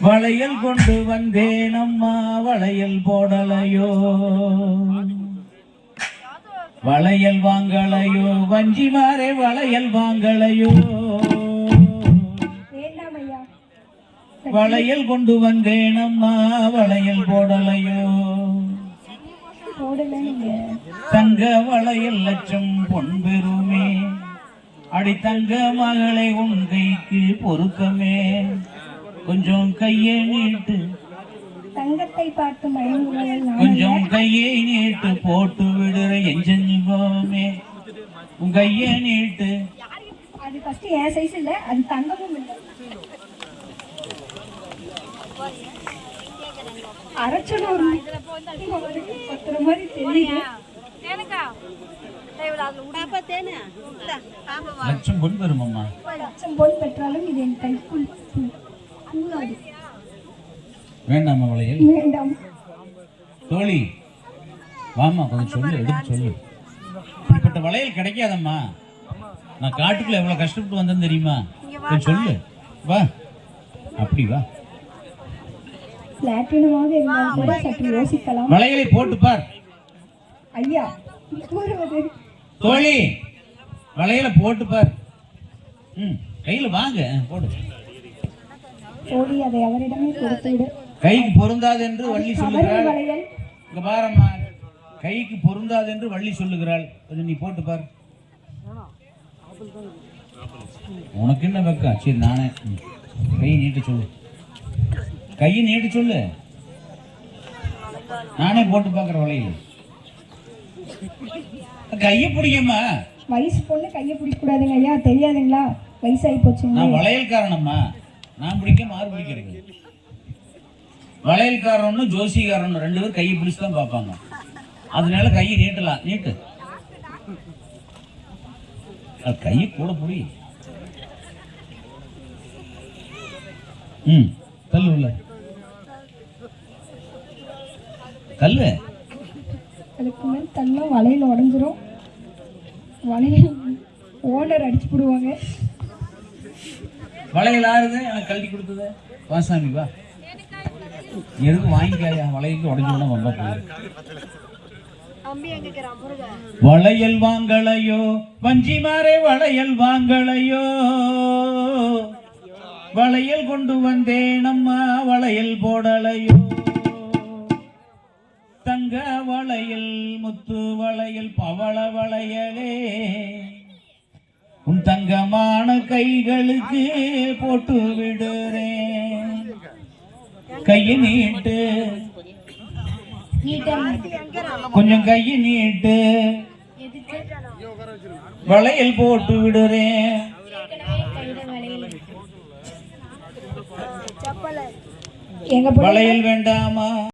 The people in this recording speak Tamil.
வளையல் கொண்டு வந்தேன் அம்மா வளையல் போடலையோ? வளையல் வாங்கலையோ? வஞ்சி மாறே வளையல் வாங்கலையோ? வளையல் கொண்டு வந்தேன் அம்மா வளையல் போடலையோ? தங்க வளையல் லட்சம் பொன் பெறுமே அடி தங்க மகளை உன் கைக்கு பொருத்தமே கொஞ்சம் கையை நீட்டு. தங்கத்தை பார்த்து கொஞ்சம் கையை நீட்டு போட்டு விடுற எஞ்செஞ்சுவோமே உன் கையை நீட்டு. அது ஃபர்ஸ்ட் என் சைஸ் இல்ல அது தங்கமும் இல்லை. அரைச்சனூர் அவருக்கு பத்துற மாதிரி தெரியுது. லட்சம் பொன் பெறுமம்மா லட்சம் பொன் பெற்றாலும் இது என் கைக்குள் கூடாது வேண்டாமா வளையல் வேண்டாம். தோழி வாமா கொஞ்சம் சொல்லு எடுத்து சொல்லு. இப்படிப்பட்ட வளையல் கிடைக்காதம்மா. நான் காட்டுக்குள்ள எவ்வளவு கஷ்டப்பட்டு வந்தேன்னு தெரியுமா? கொஞ்சம் சொல்லு. வா. அப்படி வா. பிளாட்டினமாக இருந்தால் கூட சற்று யோசிக்கலாம். வளையலை போட்டு பார். ஐயா கூறுவது தோழி வளையலை போட்டு பார். ம் கையில வாங்க போடு. தோழி அதை அவரிடமே கொடுத்துவிடு. கைக்கு பொருந்தாது என்று வள்ளி சொல்லுகிறாள். இங்க பாரம்மா கைக்கு பொருந்தாது என்று வள்ளி சொல்லுகிறாள். கொஞ்சம் நீ போட்டு பார். உனக்கு என்ன வெக்கம் சரி நானே. கையை நீட்டு சொல்லு. கையை நீட்டு சொல்லு. நானே போட்டு பார்க்குற வளையல். கையை பிடிக்கம்மா வயசு பொண்ணு கையை பிடிக்க கூடாதுங்க ஐயா. தெரியாதுங்களா? வயசாகி போச்சுங்க. நான் வளையல்காரனம்மா நான் பிடிக்க மாறு பிடிக்கிறது வளையல்காரனும் ஜோசிகாரனும் ரெண்டு பேரும் கையை பிடிச்சு தான் பார்ப்பாங்க. அதனால கையை நீட்டலாம். நீட்டு. கையை கூட புடி. ம் கல்லு உள்ள. கல்லு. அதுக்கு மேல் தள்ளா வளையல் உடஞ்சிரும். வளையல் ஓனர் அடிச்சு போடுவாங்க. வளையல் ஆறுது எனக்கு கல்வி கொடுத்தது. வாசாமி வா. எதுக்கு வாங்கிக்காயா வளையலுக்கு உடஞ்சோட உடனே வந்தா வளையல் வாங்கலையோ? வஞ்சி மாறே வளையல் வாங்கலையோ? வளையல் கொண்டு வந்தேன் அம்மா. வளையல் போடலையோ? தங்க வளையல் முத்து வளையல் பவள வளையலே. உன் தங்கமான கைகளுக்கு போட்டு விடுறேன். கையை நீட்டு. கொஞ்சம் கையை நீட்டு. வளையல் போட்டு விடுறேன். வளையல் வேண்டாமா?